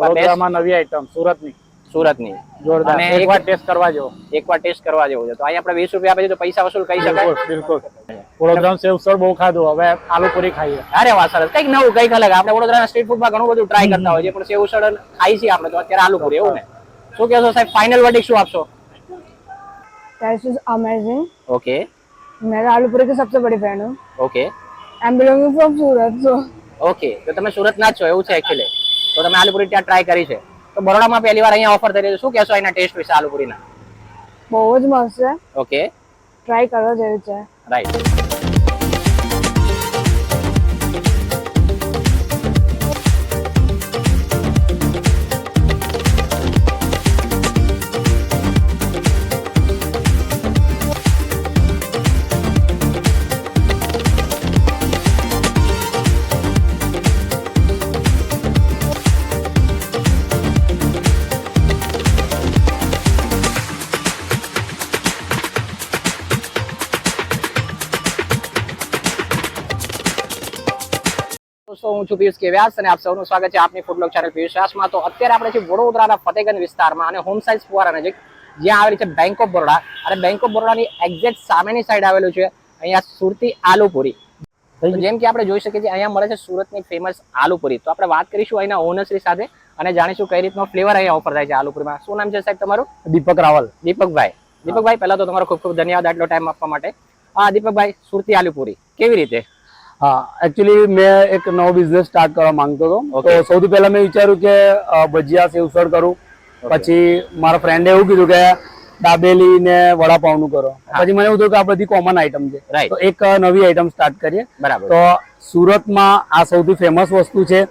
વડોદરામાં નવી આઈટમ સુરતની સુરતની જોરદાર અને એક એક- વાર ટેસ્ટ કરવા જેવો એકવાર ટેસ્ટ કરવા જેવું છે તો અહીંયા આપણે વીસ રૂપિયા આપીએ તો પૈસા વસૂલ કરી બિલકુલ શકાય બિલકુલ વડોદરામાં સેવ ઉસળ બહુ ખાધું હવે આલુ પૂરી ખાઈએ અરે વાહ સરસ કઈક નવું કઈક અલગ આપણે વડોદરાના સ્ટ્રીટ ફૂડમાં ઘણું બધું ટ્રાય કરતા હોય છે પણ સેવ ઉસળ ખાઈ છીએ આપણે તો અત્યારે આલુ પૂરી એવું ને શું કહેશો સાહેબ ફાઇનલ વર્ડિક શું આપશો टेस्ट इज अमेजिंग ઓકે मैं आलू पूरी की सबसे बड़ी फैन हूँ okay I am belonging from Surat so okay તો તમે સુરતના જ છો એવું છે એકચ્યુઅલી તો તમે આલુપુરી ત્યાં ટ્રાય કરી છે. તો બરોડામાં પહેલી વાર અહીંયા ઓફર થઈ રહી છે. શું કહેશો એના ટેસ્ટ વિશે આલુપુરીના? બહુ જ મસ્ત છે. ઓકે ટ્રાય કરવા જેવી છે. રાઈટ દોસ્તો હું છું પિયુષ કે વ્યાસ અને આપ સૌનું સ્વાગત છે આપની ફૂડબ્લોગ ચેનલ પિયુષ વ્યાસમાં. તો અત્યારે આપણે છે વડોદરાના ફતેગંજ વિસ્તારમાં અને હોમ સાયન્સ ફુવારા નજીક જ્યાં આવેલી છે બેંક ઓફ બરોડા અને બેંક ઓફ બરોડાની એક્ઝેક્ટ સામેની સાઈડ આવેલું છે અહીંયા સુરતી આલુપુરી. જેમ કે આપણે જોઈ શકીએ છીએ અહીંયા મળે છે સુરતની ફેમસ આલુપુરી. તો આપણે વાત કરીશું અહીંના ઓનરશ્રી સાથે અને જાણીશું કઈ રીતનો ફ્લેવર અહીંયા ઓફર થાય છે આલુપુરીમાં. શું નામ છે સાહેબ તમારું? દીપક રાવલ. દીપકભાઈ. દીપકભાઈ પહેલા તો તમારો ખૂબ ખૂબ ધન્યવાદ આટલો ટાઈમ આપવા માટે. હા દીપકભાઈ સુરતી આલુપુરી. કેવી રીતે? હા એકચ્યુઅલી મેં એક નવો બિઝનેસ સ્ટાર્ટ કરવા માંગતો હતો. તો સૌથી પહેલા મેં વિચાર્યું કે ભજીયા સેવ ઉસળ કરું. પછી મારા ફ્રેન્ડે એવું કીધું કે દાબેલી ને વડાપાવનું કરો. પછી મને એવું થયું કે આ બધી કોમન આઈટમ છે. તો એક નવી આઈટમ સ્ટાર્ટ કરીએ. બરાબર. તો સુરતમાં આ સૌથી ફેમસ વસ્તુ છે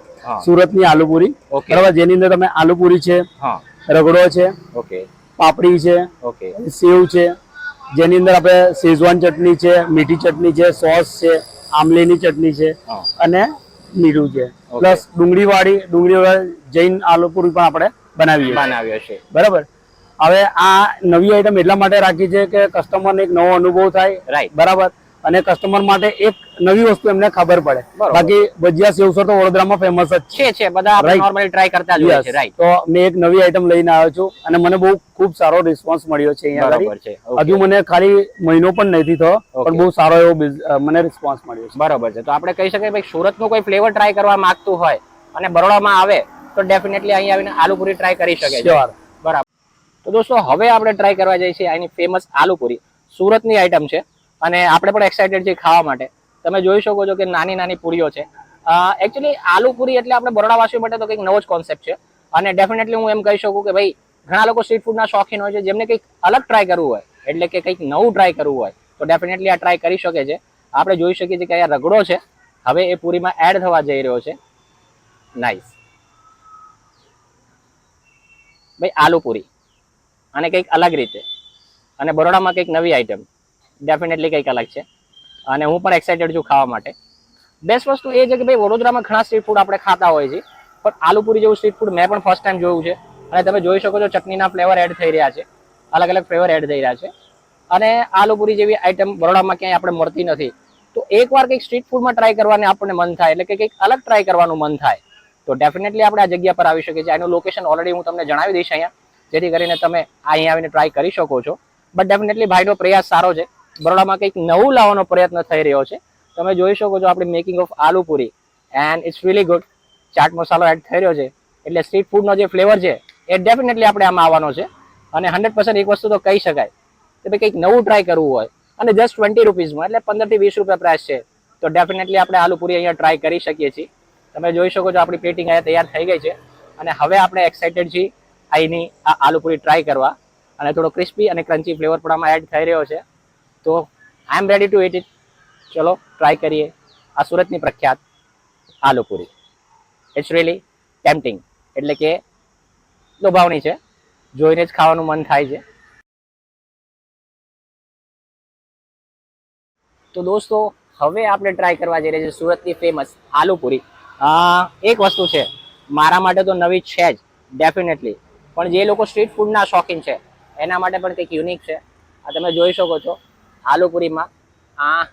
સુરતની આલુપુરી. બરાબર? જેની અંદર તમે આલુપુરી છે રગડો છે ઓકે પાપડી છે ઓકે સેવ છે જેની અંદર આપણે શેઝવાન ચટણી છે મીઠી ચટણી છે સોસ છે આમલીની ચટણી છે અને મીઠું છે. પ્લસ ડુંગળી વાળી ડુંગળી વાળી જૈન આલુપુરી પણ આપણે બનાવીએ છીએ. બનાવ્યો બરાબર? હવે આ નવી આઈટમ એટલા માટે રાખી છે કે કસ્ટમરને એક નવો અનુભવ થાય. રાઈટ બરાબર? અને કસ્ટમર માટે એક નવી વસ્તુ એમને ખબર પડે. બાકી ભજીયા સેવસર તો વડોદરામાં ફેમસ જ છે. છે બધા આપણે નોર્મલી ટ્રાય કરતા જ હોય છે રાઈટ તો મેં એક નવી આઈટમ લઈને આવ્યો છું અને મને બહુ ખૂબ સારો રિસ્પોન્સ મળ્યો છે અહીંયા બરોબર છે હજુ મને ખાલી મહિનો પણ નથી થયો પણ બહુ સારો એવો મને રિસ્પોન્સ મળ્યો છે. બરાબર છે. તો આપણે કહી શકીએ ભાઈ સુરતનો કોઈ ફ્લેવર ટ્રાય કરવા માંગતું હોય અને બરોડામાં આવે તો ડેફિનેટલી અહીં આવીને આલુપુરી ટ્રાય કરી શકે છે. બરાબર. તો દોસ્તો હવે આપણે ટ્રાય કરવા જઈએ છીએ અહીંની ફેમસ આલુપુરી. સુરતની આઈટમ છે. અને આપણે પણ એક્સાઇટેડ છીએ ખાવા માટે. તમે જોઈ શકો છો કે નાની નાની પૂરીઓ છે. એકચ્યુઅલી આલુપુરી એટલે આપણે બરોડાવાસીઓ માટે તો કંઈક નવો જ કોન્સેપ્ટ છે. અને ડેફિનેટલી હું એમ કહી શકું કે ભાઈ, ઘણા લોકો સ્ટ્રીટ ફૂડના શોખીન હોય છે, જેમને કંઈક અલગ ટ્રાય કરવું હોય, એટલે કે કંઈક નવું ટ્રાય કરવું હોય, તો ડેફિનેટલી આ ટ્રાય કરી શકે છે. આપણે જોઈ શકીએ છીએ કે આ રગડો છે. હવે એ પૂરીમાં એડ થવા જઈ રહ્યો છે. નાઇસ ભાઈ, આલુ પૂરી. અને કંઈક અલગ રીતે. અને બરોડામાં કંઈક નવી આઈટમ ડેફિનેટલી કંઈક અલગ છે. અને હું પણ એક્સાઇટેડ છું ખાવા માટે. બેસ્ટ વસ્તુ એ છે કે ભાઈ વડોદરામાં ઘણા સ્ટ્રીટ ફૂડ આપણે ખાતા હોય છે પણ આલુપુરી જેવું સ્ટ્રીટ ફૂડ મેં પણ ફર્સ્ટ ટાઈમ જોયું છે. અને તમે જોઈ શકો છો ચટણીના ફ્લેવર એડ થઈ રહ્યા છે. અલગ અલગ ફ્લેવર એડ થઈ રહ્યા છે. અને આલુપુરી જેવી આઈટમ બરોડામાં ક્યાંય આપણે મળતી નથી. તો એકવાર કંઈક સ્ટ્રીટ ફૂડમાં ટ્રાય કરવાની આપણને મન થાય, એટલે કે કંઈક અલગ ટ્રાય કરવાનું મન થાય. તો ડેફિનેટલી આપણે આ જગ્યા પર આવી શકીએ છીએ. એનું લોકેશન ઓલરેડી હું તમને જણાવી દઈશ અહીંયા. જેથી કરીને તમે અહીંયા આવીને ટ્રાય કરી શકો છો. બટ ડેફિનેટલી ભાઈનો પ્રયાસ સારો છે. બરોડામાં કંઈક નવું લાવવાનો પ્રયત્ન થઈ રહ્યો છે. તમે જોઈ શકો છો આપણી making of aloo puri and it's really good chaat મસાલો એડ થઈ રહ્યો છે. એટલે સ્ટ્રીટ ફૂડનો જે ફ્લેવર છે, એ ડેફિનેટલી આપણે આમાં આવવાનો છે. અને હંડ્રેડ પર્સન્ટ એક વસ્તુ તો કહી શકાય કે ભાઈ કંઈક નવું ટ્રાય કરવું હોય. અને જસ્ટ ટ્વેન્ટી રૂપીઝમાં એટલે પંદરથી વીસ રૂપિયા પ્રાઇસ છે. તો ડેફિનેટલી આપણે આલુ પૂરી અહીંયા ટ્રાય કરી શકીએ છીએ. તમે જોઈ શકો છો આપણી પ્લેટિંગ અહીંયા તૈયાર થઈ ગઈ છે. અને હવે આપણે એક્સાઇટેડ છીએ અહીંની આ આલુ પૂરી ટ્રાય કરવા. અને થોડો ક્રિસ્પી અને ક્રન્ચી ફ્લેવર પણ આમાં એડ થઈ રહ્યો છે. તો I am ready to eat eat ચલો ટ્રાય કરીએ. આ સુરતની પ્રખ્યાત આલુપુરી. ઇટ્સ રિયલી ટેમ્પટિંગ એટલે કે લોભાવણી છે. જોઈને જ ખાવાનું મન થાય છે. તો દોસ્તો, હવે આપણે ટ્રાય કરવા જઈ રહ્યા છીએ સુરતની ફેમસ આલુપુરી. એક વસ્તુ છે. મારા માટે તો નવી છે જ ડેફિનેટલી પણ જે લોકો સ્ટ્રીટ ફૂડના શોખીન છે, એના માટે પણ કંઈક યુનિક છે. આ તમે જોઈ શકો છો. આલુ પૂરીમાં આ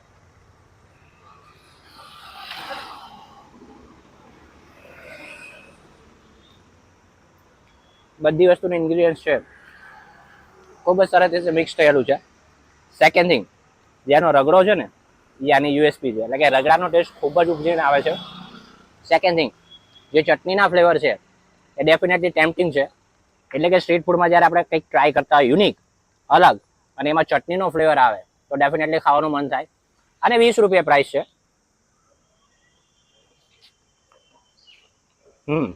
બધી વસ્તુનું ઇન્ગ્રીડિયન્ટ છે. ખૂબ જ સરસ રીતે મિક્સ થયેલું છે. સેકન્ડ થિંગ જેનો રગડો છે ને, એ યુએસપી છે. એટલે કે રગડાનો ટેસ્ટ ખૂબ જ ઉપજીને આવે છે. સેકન્ડ થિંગ જે ચટણીના ફ્લેવર છે, એ ડેફિનેટલી ટેમ્પટિંગ છે. એટલે કે સ્ટ્રીટ ફૂડમાં જ્યારે આપણે કંઈક ટ્રાય કરતા હોય યુનિક અલગ, અને એમાં ચટણીનો ફ્લેવર આવે તો ડેફિનેટલી ખાવાનું મન થાય. અને વીસ રૂપિયા પ્રાઇસ છે. હમ.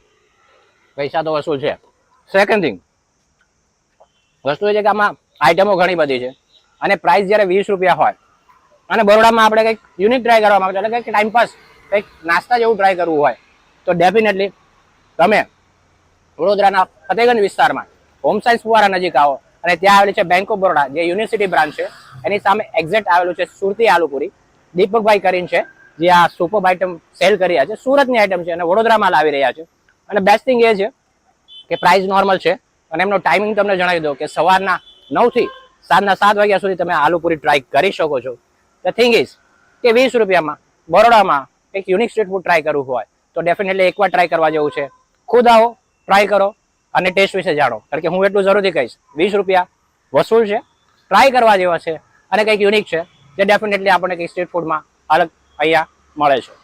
પૈસા તો વસૂલ છે. સેકન્ડ થિંગ વસ્તુ એ છે કે આમાં આઈટમો ઘણી બધી છે. અને પ્રાઇસ જ્યારે વીસ રૂપિયા હોય અને બરોડામાં આપણે કંઈક યુનિક ટ્રાય કરવા માંગતા એટલે કંઈક ટાઈમપાસ કંઈક નાસ્તા જેવું ટ્રાય કરવું હોય તો ડેફિનેટલી તમે વડોદરાના ફતેગંજ વિસ્તારમાં હોમ સાયન્સ ફુવારા નજીક આવો. અને ત્યાં આવેલી છે બેંક ઓફ બરોડા જે યુનિવર્સિટી બ્રાન્ચ છે. એની સામે એક્ઝેક્ટ આવેલું છે સુરતી આલુપુરી. દીપકભાઈ કરીને છે, જે આ સુપર આઇટમ સેલ કરી રહ્યા છે, સુરતની આઇટમ છે અને વડોદરામાં લાવી રહ્યા છે. અને બેસ્ટ થિંગ એ છે કે પ્રાઇસ નોર્મલ છે અને એમનો ટાઈમિંગ તમને જણાવી દો કે સવારના નવથી સાંજના સાત વાગ્યા સુધી તમે આલુપુરી ટ્રાય કરી શકો છો. ધ થિંગ ઇઝ કે વીસ રૂપિયામાં બરોડામાં એક યુનિક સ્ટ્રીટ ફૂડ ટ્રાય કરવું હોય, તો ડેફિનેટલી એકવાર ટ્રાય કરવા જેવું છે. ખુદ આવો ટ્રાય કરો અને ટેસ્ટ વિશે જાણો. કારણ કે હું એટલું જરૂરથી કહીશ, વીસ રૂપિયા વસૂલ છે ટ્રાય કરવા જેવા છે. અને કંઈક યુનિક છે જે ડેફિનેટલી આપણને કંઈક સ્ટ્રીટ ફૂડમાં અલગ અહીંયા મળે છે.